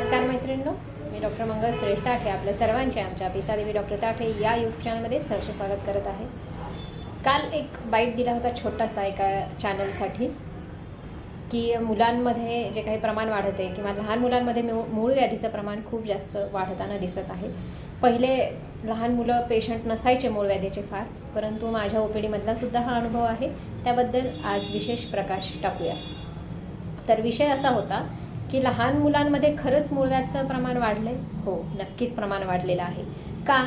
नमस्कार मैत्रिणींनो मी डॉक्टर मंगल सुरेश ताठे आपल्या सर्वांचे आमच्या पिसादेवी डॉक्टर ताठे या यूट्यूब चॅनलमध्ये सहर्ष स्वागत करत आहे. काल एक बाईट दिला होता छोटासा एका चॅनलसाठी की मुलांमध्ये जे काही प्रमाण वाढत आहे किंवा लहान मुलांमध्ये मूळ मूळ व्याधीचं प्रमाण खूप जास्त वाढताना दिसत आहे. पहिले लहान मुलं पेशंट नसायचे मूळ व्याधीचे फार परंतु माझ्या ओपीडीमधला सुद्धा हा अनुभव आहे. त्याबद्दल आज विशेष प्रकाश टाकूया. तर विषय असा होता की लहान मुलांमध्ये खरंच मुळव्याचं प्रमाण वाढलंय? हो नक्कीच प्रमाण वाढलेलं आहे. का?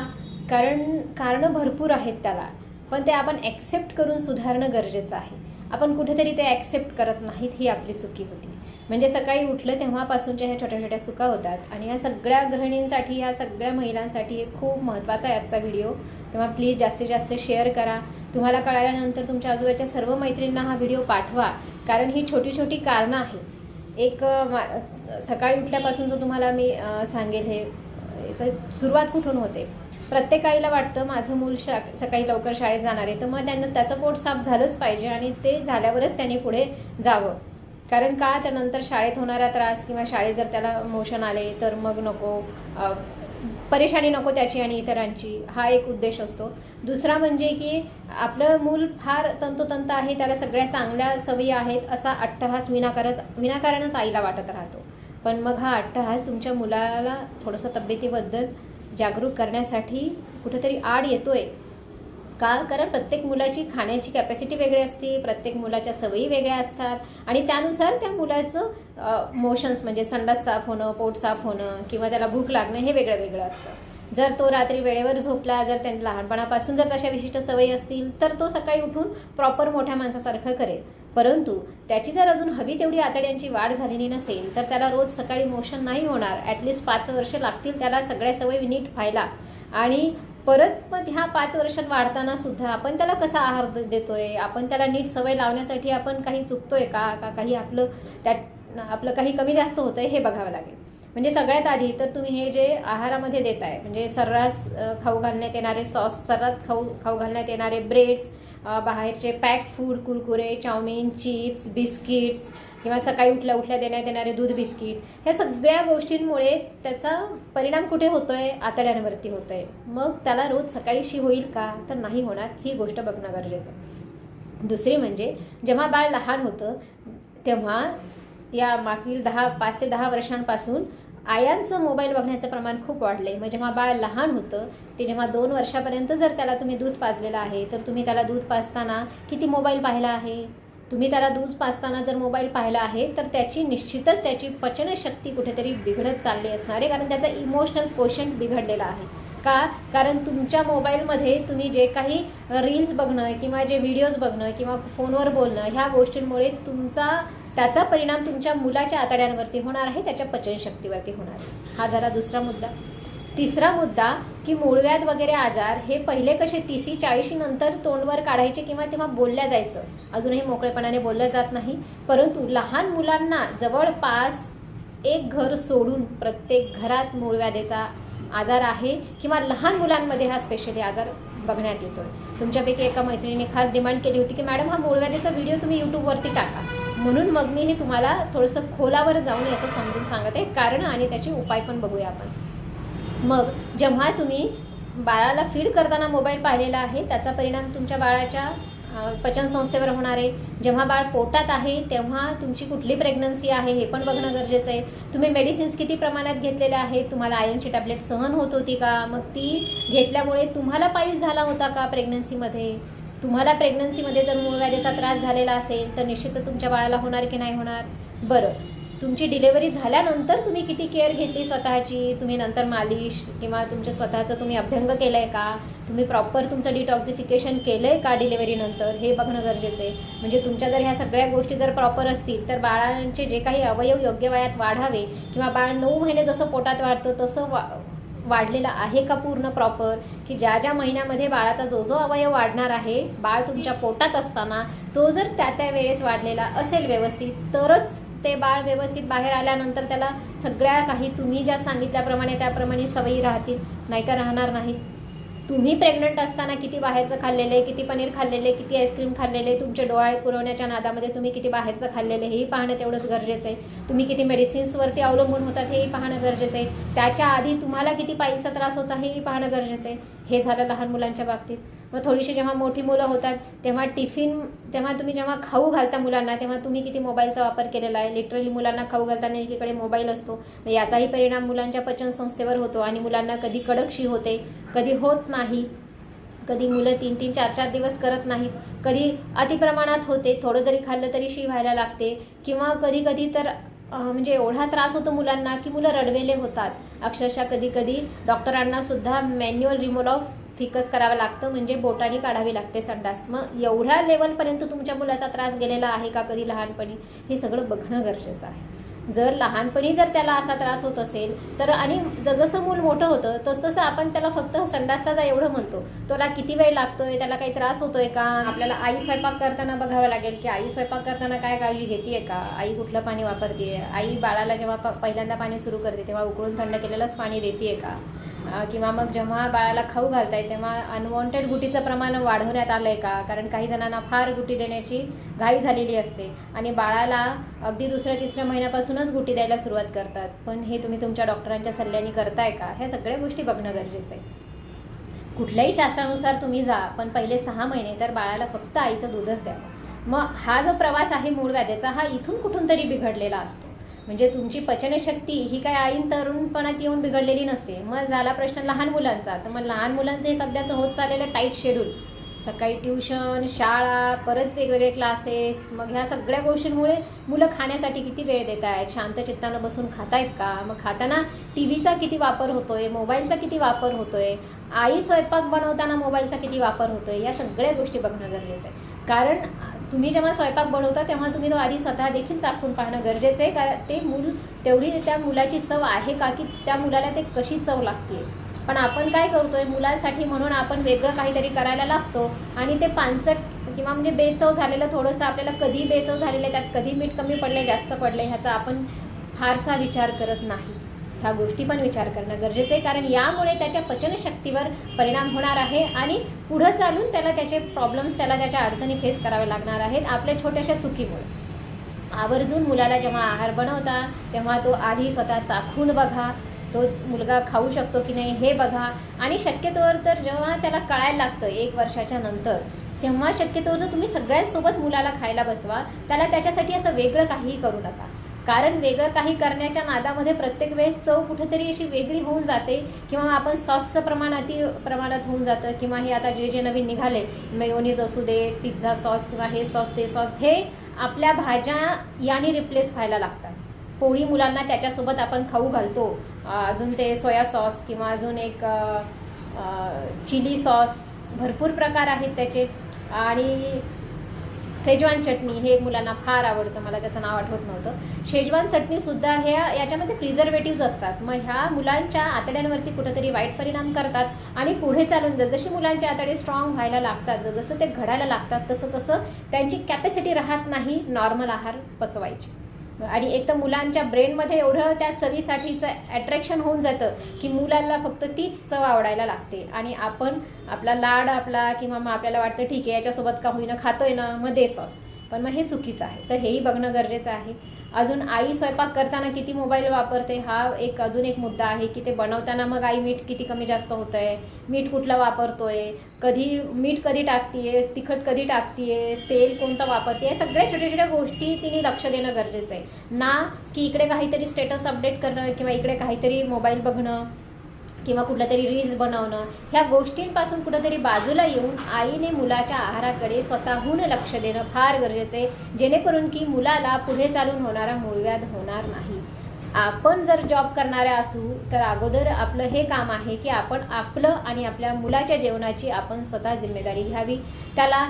कारण कारणं भरपूर आहेत त्याला. पण ते आपण ॲक्सेप्ट करून सुधारणं गरजेचं आहे. आपण कुठेतरी ते ॲक्सेप्ट करत नाहीत ही आपली चुकी होती. म्हणजे सकाळी उठलं तेव्हापासूनच्या ह्या छोट्या छोट्या चुका होतात. आणि ह्या सगळ्या गृहिणींसाठी ह्या सगळ्या महिलांसाठी हे खूप महत्त्वाचा आहे आजचा व्हिडिओ तेव्हा प्लीज जास्तीत जास्त शेअर करा. तुम्हाला कळाल्यानंतर तुमच्या आजूबाजूच्या सर्व मैत्रिणींना हा व्हिडिओ पाठवा. कारण ही छोटी छोटी कारणं आहेत. एक सकाळी मा- सकाळी तुम्हाला मी सांगेल हे याचं सुरुवात कुठून होते? प्रत्येक आईला वाटतं माझं मूल शा सकाळी लवकर शाळेत जाणार आहे तर मग त्यांना त्याचं पोट साफ झालंच पाहिजे आणि ते झाल्यावरच त्यांनी पुढे जावं. कारण का? तर नंतर शाळेत होणारा त्रास किंवा शाळेत जर त्याला मोशन आले तर मग नको. परेशानी नको त्याची आणि इतरांची हा एक उद्देश असतो. दुसरा म्हणजे की आपलं मूल फार तंतोतंत आहे त्याला सगळ्या चांगल्या सवयी आहेत असा अट्टहास विनाकारच विनाकारणच आईला वाटत राहतो. पण मग हा अट्टहास तुमच्या मुलाला थोडंसं तब्येतीबद्दल जागरूक करण्यासाठी कुठेतरी आड येतोय. का? कारण प्रत्येक मुलाची खाण्याची कॅपॅसिटी वेगळी असते प्रत्येक मुलाच्या सवयी वेगळ्या असतात आणि त्यानुसार त्या मुलाचं मोशन्स म्हणजे संडास साफ होणं पोट साफ होणं किंवा त्याला भूक लागणं हे वेगळं वेगळं असतं. जर तो रात्री वेळेवर झोपला जर त्यांनी लहानपणापासून जर तशा विशिष्ट सवयी असतील तर तो सकाळी उठून प्रॉपर मोठ्या माणसासारखं करेल. परंतु त्याची जर अजून हवी तेवढी आतड्यांची वाढ झालेली नसेल तर त्याला रोज सकाळी मोशन नाही होणार. ॲटलिस्ट पाच वर्ष लागतील त्याला सगळ्या सवयी नीट व्हायला. आणि परत मग ह्या पाच वर्षात वाढताना सुद्धा आपण त्याला कसा आहार देतोय? आपण त्याला नीट सवय लावण्यासाठी आपण काही चुकतोय का? का काही आपलं त्यात आपलं काही कमी जास्त होतंय हे बघावं लागेल. म्हणजे सगळ्यात आधी तर तुम्ही हे जे आहारामध्ये देताय म्हणजे सर्रास खाऊ घालण्यात येणारे सॉस सर्रास खाऊ खाऊ घालण्यात येणारे ब्रेड्स बाहेरचे pack food Kurkure chow mein chips biscuits किंवा सकाळी उठल्या उठल्या देण्यात येणारे दूध बिस्किट ह्या सगळ्या गोष्टींमुळे त्याचा परिणाम कुठे होतो आहे आतड्यांवरती होतो आहे मग त्याला रोज सकाळीशी होईल का? तर नाही होणार. ही गोष्ट बघणं गरजेचं आहे. दुसरी म्हणजे जेव्हा बाळ लहान होतं तेव्हा या मागील दहा पाच ते दहा वर्षांपासून आयांचं मोबाईल बघण्याचं प्रमाण खूप वाढले मग जेव्हा बाळ लहान होतं ते जेव्हा दोन वर्षापर्यंत जर त्याला तुम्ही दूध पाजलेलं आहे तर तुम्ही त्याला दूध पाजताना किती मोबाईल पाहिला आहे? तुम्ही त्याला दूध पाजताना जर मोबाईल पाहिला आहे तर त्याची निश्चितच त्याची पचनशक्ती कुठेतरी बिघडत चालली असणार आहे कारण त्याचा इमोशनल क्वेश्चन बिघडलेला आहे. का? कारण तुमच्या मोबाईलमध्ये तुम्ही जे काही रील्स बघणं किंवा जे व्हिडिओज बघणं किंवा फोनवर बोलणं ह्या गोष्टींमुळे तुमचा त्याचा परिणाम तुमच्या मुलाच्या आतड्यांवरती होणार आहे त्याच्या पचनशक्तीवरती होणार आहे. हा झाला दुसरा मुद्दा. तिसरा मुद्दा की मूळव्याध वगैरे आजार हे पहिले कसे तिशी चाळीशी नंतर तोंडवर काढायचे किंवा तेव्हा बोलल्या जायचं. अजूनही मोकळेपणाने बोललं जात नाही. परंतु लहान मुलांना जवळपास एक घर सोडून प्रत्येक घरात मूळव्याधेचा आजार आहे किंवा लहान मुलांमध्ये हा स्पेशली आजार बघण्यात येतोय. तुमच्यापैकी एका मैत्रिणीने खास डिमांड केली होती की मॅडम हा मूळव्याधीचा व्हिडिओ तुम्ही यूट्यूबवरती टाका. म्हणून मग मी हे तुम्हाला थोडंसं खोलावर जाऊन याचं समजून सांगत. आहे कारण आणि त्याचे उपाय पण बघूया आपण. मग जेव्हा तुम्ही बाळाला फीड करताना मोबाईल पाहिलेला आहे त्याचा परिणाम तुमच्या बाळाच्या पचनसंस्थेवर होणार आहे. जेव्हा बाळ पोटात आहे तेव्हा तुमची कुठली प्रेग्नन्सी आहे हे पण बघणं गरजेचं आहे. तुम्ही मेडिसिन्स किती प्रमाणात घेतलेल्या आहेत तुम्हाला आयर्नची टॅबलेट सहन होत होती का? मग ती घेतल्यामुळे तुम्हाला पाईल्स झाला होता का प्रेग्नन्सीमध्ये तुम्हाला प्रेग्नन्सीमध्ये जर मूळ व्याधीचा त्रास झालेला असेल तर निश्चितच तुमच्या बाळाला होणार की नाही होणार? बरं. तुमची डिलेवरी झाल्यानंतर तुम्ही किती केअर घेतली स्वतःची? तुम्ही नंतर मालिश किंवा तुमच्या स्वतःचं तुम्ही अभ्यंग केलं आहे का? तुम्ही प्रॉपर तुमचं डिटॉक्सिफिकेशन केलं आहे का डिलेवरीनंतर हे बघणं गरजेचं आहे. म्हणजे तुमच्या जर ह्या सगळ्या गोष्टी जर प्रॉपर असतील तर बाळांचे जे काही अवयव योग्य वयात वाढावे किंवा बाळ नऊ महिने जसं पोटात वाढतं तसं वा वाढलेला आहे का पूर्ण प्रॉपर की ज्या ज्या महिन्यामध्ये बाळाचा जो जो अवयव वाढणार आहे बाळ तुमच्या पोटात असताना तो जर त्या त्या वेळेस वाढलेला असेल व्यवस्थित तरच ते बाळ व्यवस्थित बाहेर आल्यानंतर त्याला सगळ्या काही तुम्ही ज्या सांगितल्याप्रमाणे त्याप्रमाणे सवयी राहतील नाहीतर राहणार नाहीत. तुम्ही प्रेग्नंट असताना किती बाहेरचं खाल्लेलं आहे किती पनीर खाल्लेले किती आईस्क्रीम खाल्लेले तुमचे डोळे पुरवण्याच्या नादामध्ये तुम्ही किती बाहेरचं खाल्लेलं हेही पाहणं तेवढंच गरजेचं आहे. तुम्ही किती मेडिसिन्सवरती अवलंबून होतात हेही पाहणं गरजेचं आहे. त्याच्या आधी तुम्हाला किती पायीचा त्रास होता हेही पाहणं गरजेचं आहे. हे झालं लहान मुलांच्या बाबतीत. मग थोडीशी जेव्हा मोठी मुलं होतात तेव्हा टिफिन तेव्हा तुम्ही जेव्हा खाऊ घालता मुलांना तेव्हा तुम्ही किती मोबाईलचा वापर केलेला आहे? लिटरली मुलांना खाऊ घालताना एकीकडे मोबाईल असतो. मग याचाही परिणाम मुलांच्या पचनसंस्थेवर होतो आणि मुलांना कधी कडकशी होते कधी होत नाही कधी मुलं तीन तीन चार चार दिवस करत नाहीत कधी अतिप्रमाणात होते थोडं जरी खाल्लं तरी शी व्हायला लागते किंवा कधी कधी तर म्हणजे एवढा त्रास होतो मुलांना की मुलं रडवेले होतात. अक्षरशः कधी कधी डॉक्टरांना सुद्धा मॅन्युअल रिमोल ऑफ फिकस करावं लागतं म्हणजे बोटाने काढावी लागते संडास. मग एवढ्या लेवलपर्यंत तुमच्या मुलाचा त्रास गेलेला आहे का कधी लहानपणी? हे सगळं बघणं गरजेचं आहे. जर लहानपणी जर त्याला असा त्रास होत असेल तर आणि जसं मूल मोठं होतं तसतसं आपण त्याला फक्त संडासला जा एवढं म्हणतो. त्याला किती वेळ लागतोय? त्याला काही त्रास होतोय का? आपल्याला आई स्वयंपाक करताना बघावं लागेल की आई स्वयंपाक करताना काय काळजी घेते का? आई कुठलं पाणी वापरते आई बाळाला जेव्हा प- पहिल्यांदा पाणी सुरू करते तेव्हा उकळून थंड केलेलंच पाणी देते का? किंवा मग जेव्हा बाळाला खाऊ घालताय तेव्हा अनवॉन्टेड गुटीचं प्रमाण वाढवण्यात आलं आहे का? कारण काही जणांना फार गुटी देण्याची घाई झालेली असते आणि बाळाला अगदी दुसऱ्या तिसऱ्या महिन्यापासूनच गुटी द्यायला सुरुवात करतात. पण हे तुम्ही तुमच्या डॉक्टरांच्या सल्ल्याने करताय का? ह्या सगळ्या गोष्टी बघणं गरजेचं आहे कुठल्याही शास्त्रानुसार तुम्ही जा पण पहिले सहा महिने तर बाळाला फक्त आईचं दूधच द्यावं मग हा जो प्रवास आहे मूळ व्याधेचा हा इथून कुठून तरी बिघडलेला असतो. म्हणजे तुमची पचनशक्ती ही काय आईन तरुणपणात येऊन बिघडलेली नसते. मग झाला प्रश्न लहान मुलांचा. तर मग लहान मुलांचं हे सध्याचं होत चाललेलं टाईट शेड्यूल सकाळी ट्युशन शाळा परत वेगवेगळे क्लासेस मग ह्या सगळ्या गोष्टींमुळे मुलं खाण्यासाठी किती वेळ देत आहेत शांत चित्तानं बसून खातायत का? मग खाताना टी व्हीचा किती वापर होतोय? मोबाईलचा किती वापर होतोय? आई स्वयंपाक बनवताना मोबाईलचा किती वापर होतोय? या सगळ्या गोष्टी बघणं गरजेचं आहे. कारण तुम्ही जेव्हा स्वयंपाक बनवता तेव्हा तुम्ही तो आधी स्वतः देखील चाखून पाहणं गरजेचं आहे. कारण ते मूल तेवढी त्या मुलाची चव आहे का? की त्या मुलाला ते कशी चव लागते पण आपण काय करतोय मुलांसाठी म्हणून आपण वेगळं काहीतरी करायला लागतो आणि ते पानसट किंवा म्हणजे बेचव झालेलं थोडंसं आपल्याला कधी बेचव झालेलं आहे त्यात कधी मीठ कमी पडले जास्त पडले ह्याचा आपण फारसा विचार करत नाही. ह्या गोष्टी पण विचार करणं गरजेचं आहे कारण यामुळे त्याच्या पचनशक्तीवर परिणाम होणार आहे आणि पुढं चालून त्याला त्याचे प्रॉब्लेम्स त्याला त्याच्या अडचणी फेस करावे लागणार आहेत आपल्या छोट्याशा चुकीमुळे. आवर्जून मुलाला जेव्हा आहार बनवता तेव्हा तो आधी स्वतः चाखून बघा तो मुलगा खाऊ शकतो की नाही हे बघा. आणि शक्यतोवर तर जेव्हा त्याला कळायला लागतं एक वर्षाच्या नंतर तेव्हा शक्यतोवर तर तुम्ही सगळ्यांसोबत मुलाला खायला बसवा त्याला त्याच्यासाठी असं वेगळं काहीही करू नका. कारण वेगळं काही करण्याच्या नादामध्ये प्रत्येक वेळेस चव कुठेतरी अशी वेगळी होऊन जाते किंवा आपण सॉसचं प्रमाण अति प्रमाणात होऊन जातं किंवा हे आता जे जे नवीन निघाले मेयोनीज असू दे पिझ्झा सॉस किंवा हे सॉस ते सॉस हे आपल्या भाज्या याने रिप्लेस व्हायला लागतात. पोळी मुलांना त्याच्यासोबत आपण खाऊ घालतो. अजून ते सोया सॉस किंवा अजून एक चिली सॉस भरपूर प्रकार आहेत त्याचे. आणि शेजवान चटणी हे मुलांना फार आवडतं. मला त्याचं नाव आठवत नव्हतं. शेजवान चटणीसुद्धा ह्या याच्यामध्ये प्रिझर्वेटिव्ह असतात. मग ह्या मुलांच्या आतड्यांवरती कुठंतरी वाईट परिणाम करतात आणि पुढे चालून जसजशी मुलांचे आतडे स्ट्रॉंग व्हायला लागतात जसं ते घडायला लागतात तसं तसं त्यांची कॅपॅसिटी राहत नाही नॉर्मल आहार पचवायची. आणि एक तर मुलांच्या ब्रेनमध्ये एवढं त्या चवीसाठीचं अट्रॅक्शन होऊन जातं की मुलांना फक्त तीच चव आवडायला लागते. आणि आपण आपला लाड आपला किंवा मग आपल्याला वाटतं ठीक आहे याच्यासोबत का होईना खातोय ना मग दे सॉस पण मग हे चुकीचं आहे. तर हेही बघणं गरजेचं आहे. अजून आई स्वयंपाक करताना किती मोबाईल वापरते हा एक अजून एक मुद्दा आहे की ते बनवताना मग आई मीठ किती कमी जास्त होतं आहे मीठ कुठलं वापरतोय कधी मीठ कधी टाकतीये तिखट कधी टाकतीये तेल कोणतं वापरते या सगळ्या छोट्या छोट्या गोष्टी तिने लक्ष देणं गरजेचं आहे. ना की इकडे काहीतरी स्टेटस अपडेट करणं किंवा इकडे काहीतरी मोबाईल बघणं किंवा कुठला तरी रील्स बनवणं ह्या गोष्टींपासून कुठंतरी बाजूला येऊन आईने मुलाच्या आहाराकडे स्वतःहून लक्ष देणं फार गरजेचं आहे. जेणेकरून की मुलाला पुढे चालून होणारा मूळव्याध होणार नाही. आपण जर जॉब करणाऱ्या असू तर अगोदर आपलं हे काम आहे की आपण आपलं आणि आपल्या मुलाच्या जेवणाची आपण स्वतः जिम्मेदारी घ्यावी. त्याला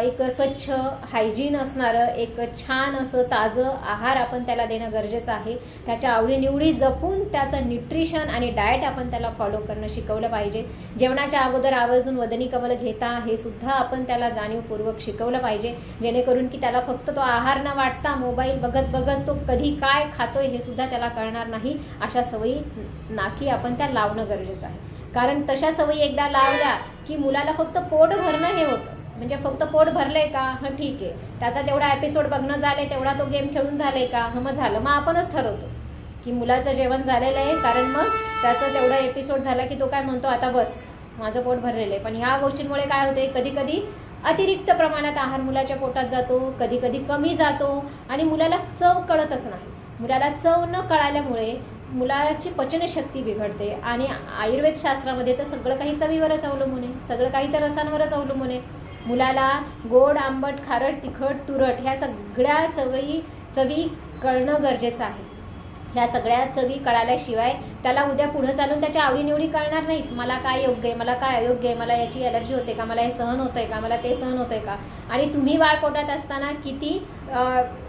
एक स्वच्छ हायजीन असणारं एक छान असं ताजं आहार आपण त्याला देणं गरजेचं आहे. त्याच्या आवडीनिवडी जपून त्याचं न्यूट्रिशन आणि डाएट आपण त्याला फॉलो करणं शिकवलं पाहिजे. जेवणाच्या अगोदर आवर्जून वदनी कमल घेता हे सुद्धा आपण त्याला जाणीवपूर्वक शिकवलं पाहिजे. जेणेकरून की त्याला फक्त तो आहार न वाटता मोबाईल बघत बघत तो कधी काय खातोय हे सुद्धा त्याला कळणार नाही अशा सवयी नाकी आपण त्या लावणं गरजेचं आहे. कारण तशा सवयी एकदा लावल्या की मुलाला फक्त पोट भरणं हे होतं. म्हणजे फक्त पोट भरलंय का? हं ठीक आहे. त्याचा तेवढा एपिसोड बघणं झालंय तेवढा तो गेम खेळून झालाय का? हं मग झालं. मग आपणच ठरवतो की मुलाचं जेवण झालेलं आहे कारण मग त्याचा तेवढा एपिसोड झाला की तो काय म्हणतो आता बस माझं पोट भरलेलं आहे. पण ह्या गोष्टींमुळे काय होते कधी कधी अतिरिक्त प्रमाणात आहार मुलाच्या पोटात जातो कधी कधी कमी जातो आणि मुलाला चव कळतच नाही. मुलाला चव न कळाल्यामुळे मुलाची पचनशक्ती बिघडते आणि आयुर्वेद शास्त्रामध्ये तर सगळं काही चवीवरच अवलंबून आहे. सगळं काही तर रसांवरच अवलंबून आहे. मुलाला गोड आंबट खारट तिखट तुरट ह्या सगळ्या चवी चवी कळणं गरजेचं आहे. ह्या सगळ्या चवी कळाल्याशिवाय त्याला उद्या पुढे चालून त्याच्या आवडीनिवडी कळणार नाहीत. मला काय योग्य आहे? मला काय अयोग्य आहे? मला याची अलर्जी होते का? मला हे सहन होतं आहे का? मला ते सहन होतं आहे का? आणि तुम्ही बाळपोटात असताना किती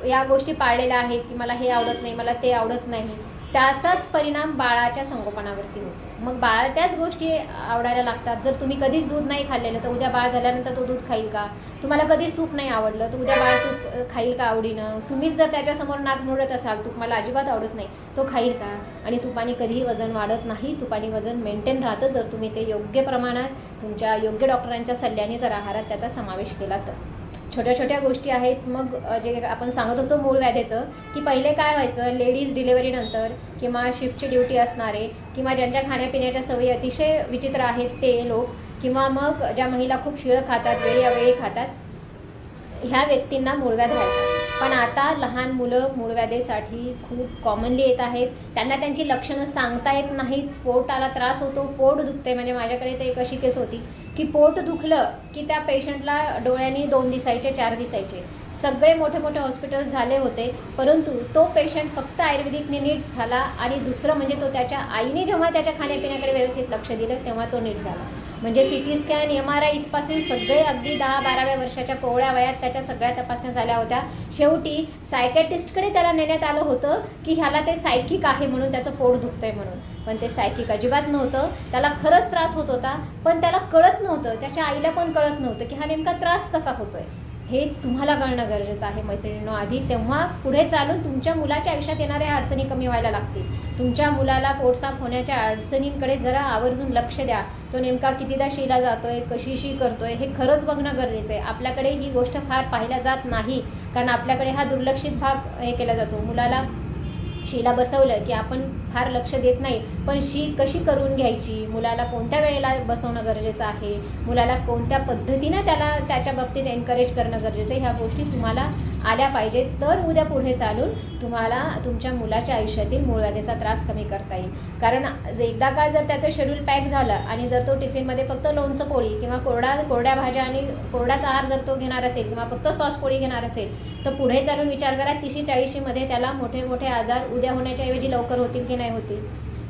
या गोष्टी पाळलेल्या आहेत की मला हे आवडत नाही मला ते आवडत नाही? त्याचाच परिणाम बाळाच्या संगोपनावरती होतो. मग बाळा त्याच गोष्टी आवडायला लागतात. जर तुम्ही कधीच दूध नाही खाल्लेलं तर उद्या बाळ झाल्यानंतर तो दूध खाईल का? तुम्हाला कधीच तूप नाही आवडलं तर उद्या बाळ तूप खाईल का आवडीनं? तुम्हीच जर त्याच्यासमोर नाक मोडत असाल तूप मला अजिबात आवडत नाही तो खाईल का? आणि तुपाने कधीही वजन वाढत नाही. तुपाने वजन मेंटेन राहतं. जर तुम्ही ते योग्य प्रमाणात तुमच्या योग्य डॉक्टरांच्या सल्ल्याने जर आहारात त्याचा समावेश केला तर. छोट्या छोट्या गोष्टी आहेत. मग जे आपण सांगत होतो मूळ व्याधेचं की पहिले काय व्हायचं? लेडीज डिलेवरीनंतर किंवा शिफ्टची ड्युटी असणारे किंवा ज्यांच्या खाण्यापिण्याच्या सवयी अतिशय विचित्र आहेत ते लोक किंवा मग ज्या महिला खूप शिळं खातात वेळी अवेळी खातात ह्या व्यक्तींना मूळव्याध व्हायचा. पण आता लहान मुलं मूळव्याधेसाठी खूप कॉमनली येत आहेत. त्यांना त्यांची लक्षणं सांगता येत नाहीत. पोटाला त्रास होतो. पोट दुखते म्हणजे माझ्याकडे तर एक अशी केस होती. की पोट दुखलं की त्या पेशंटला डोळ्यांनी दोन दिसायचे चार दिसायचे. सगळे मोठे मोठे हॉस्पिटल्स झाले होते परंतु तो पेशंट फक्त आयुर्वेदिकने नीट झाला आणि दुसरं म्हणजे तो त्याच्या आईने जेव्हा त्याच्या खाण्यापिण्याकडे व्यवस्थित लक्ष दिलं तेव्हा तो नीट झाला. म्हणजे C T scan M R I इथपासून सगळे अगदी दहा बाराव्या वर्षाच्या कोवळ्या वयात त्याच्या सगळ्या तपासण्या झाल्या होत्या. शेवटी सायकॅटिस्टकडे त्याला नेण्यात आलं होतं की ह्याला ते सायकिक आहे म्हणून त्याचं पोट दुखतंय म्हणून. पण ते सायकिक अजिबात नव्हतं. त्याला खरंच त्रास होत होता पण त्याला कळत नव्हतं त्याच्या आईला पण कळत नव्हतं की हा नेमका त्रास कसा होतोय. हे तुम्हाला कळणं गरजेचं आहे मैत्रिणींनो आधी. तेव्हा पुढे चालून तुमच्या मुलाच्या आयुष्यात येणाऱ्या अडचणी कमी व्हायला लागतील. तुमच्या मुलाला पोटसाफ होण्याच्या अडचणींकडे जरा आवर्जून लक्ष द्या. तो नेमका कितीदा शिला जातोय कशी शी करतोय हे खरंच बघणं गरजेचं आहे. आपल्याकडे ही गोष्ट फार पाहिल्या जात नाही कारण आपल्याकडे हा दुर्लक्षित भाग हे केला जातो. मुलाला शीला बसवलं की आपण फार लक्ष देत नाही. पण शी कशी करून घ्यायची? मुलाला कोणत्या वेळेला बसवणं गरजेचं आहे? मुलाला कोणत्या पद्धतीनं त्याला त्याच्या बाबतीत एनकरेज करणं गरजेचं आहे? ह्या गोष्टी तुम्हाला आल्या पाहिजेत तर उद्या पुढे चालून तुम्हाला तुमच्या मुलाच्या आयुष्यातील मूळव्याधीचा त्रास कमी करता येईल. कारण एकदा का जर त्याचं शेड्यूल पॅक झालं आणि जर तो टिफिनमध्ये फक्त लोणचं पोळी किंवा कोरडा कोरड्या भाज्या आणि कोरडाचा आहार जर तो घेणार असेल किंवा फक्त सॉस पोळी घेणार असेल तर पुढे चालून विचार करा तिशी चाळीशीमध्ये त्याला मोठे मोठे आजार उद्या होण्याच्या ऐवजी लवकर होतील की नाही होतील?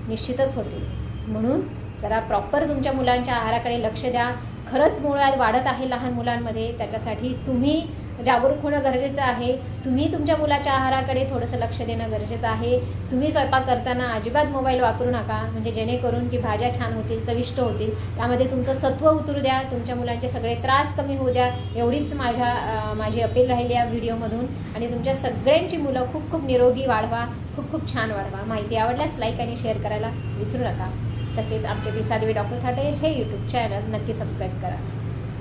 निश्चितच होतील. म्हणून जरा प्रॉपर तुमच्या मुलांच्या आहाराकडे लक्ष द्या. खरंच मुळात वाढत आहे लहान मुलांमध्ये त्याच्यासाठी तुम्ही म्हणजे जागरूक होणं गरजेचं आहे. तुम्ही तुमच्या मुलाच्या आहाराकडे थोडंसं लक्ष देणं गरजेचं आहे. तुम्ही स्वयंपाक करताना अजिबात मोबाईल वापरू नका. म्हणजे जेणेकरून की भाज्या छान होतील चविष्ट होतील. त्यामध्ये तुमचं सत्व उतरू द्या. तुमच्या मुलांचे सगळे त्रास कमी होऊ द्या. एवढीच माझ्या माझी अपील राहिली या व्हिडिओमधून. आणि तुमच्या सगळ्यांची मुलं खूप खूप निरोगी वाढवा. खूप खूप छान वाढवा. माहिती आवडल्यास लाईक आणि शेअर करायला विसरू नका. तसेच आमचे विसादेवी डॉक्टर थाटे हे यूट्यूब चॅनल नक्की सबस्क्राईब करा.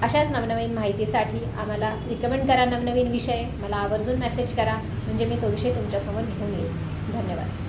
अशाच नवनवीन माहितीसाठी आम्हाला रिकमेंड करा नवनवीन विषय. मला आवर्जून मेसेज करा. म्हणजे मी तो विषय तुमच्यासमोर घेऊन येईल. धन्यवाद.